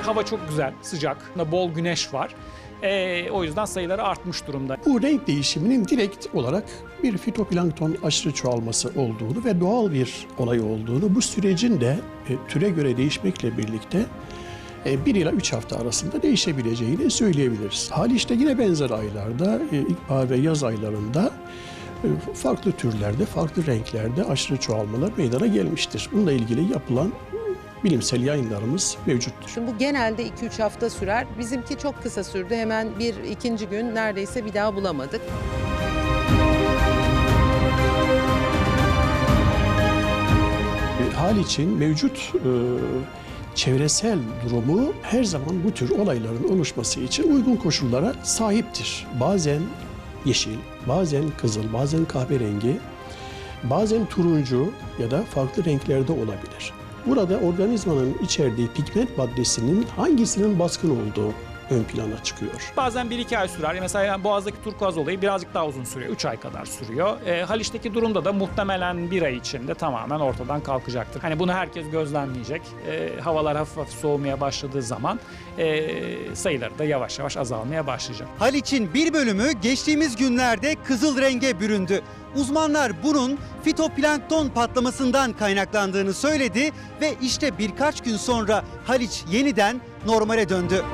hava çok güzel, sıcak, bol güneş var. Ee, o yüzden sayıları artmış durumda. Bu renk değişiminin direkt olarak bir fitoplankton aşırı çoğalması olduğunu ve doğal bir olay olduğunu, bu sürecin de e, türe göre değişmekle birlikte 1 ila 3 hafta arasında değişebileceğini söyleyebiliriz. Haliç'te yine benzer aylarda, e, ilkbahar ve yaz aylarında e, farklı türlerde, farklı renklerde aşırı çoğalmalar meydana gelmiştir. Bununla ilgili yapılan bilimsel yayınlarımız mevcuttur. Şimdi bu genelde 2-3 hafta sürer. Bizimki çok kısa sürdü. Hemen bir ikinci gün neredeyse bir daha bulamadık. E, hal için mevcut e, çevresel durumu her zaman bu tür olayların oluşması için uygun koşullara sahiptir. Bazen yeşil, bazen kızıl, bazen kahverengi, bazen turuncu ya da farklı renklerde olabilir. Burada organizmanın içerdiği pigment maddesinin hangisinin baskın olduğu ön plana çıkıyor. Bazen 1-2 ay sürer. Mesela Boğaz'daki turkuaz olayı birazcık daha uzun sürüyor. 3 ay kadar sürüyor. Ee, Haliç'teki durumda da muhtemelen bir ay içinde tamamen ortadan kalkacaktır. Hani bunu herkes gözlemleyecek. Ee, havalar hafif hafif soğumaya başladığı zaman ee, sayıları da yavaş yavaş azalmaya başlayacak. Haliç'in bir bölümü geçtiğimiz günlerde kızıl renge büründü. Uzmanlar bunun fitoplankton patlamasından kaynaklandığını söyledi ve işte birkaç gün sonra Haliç yeniden normale döndü.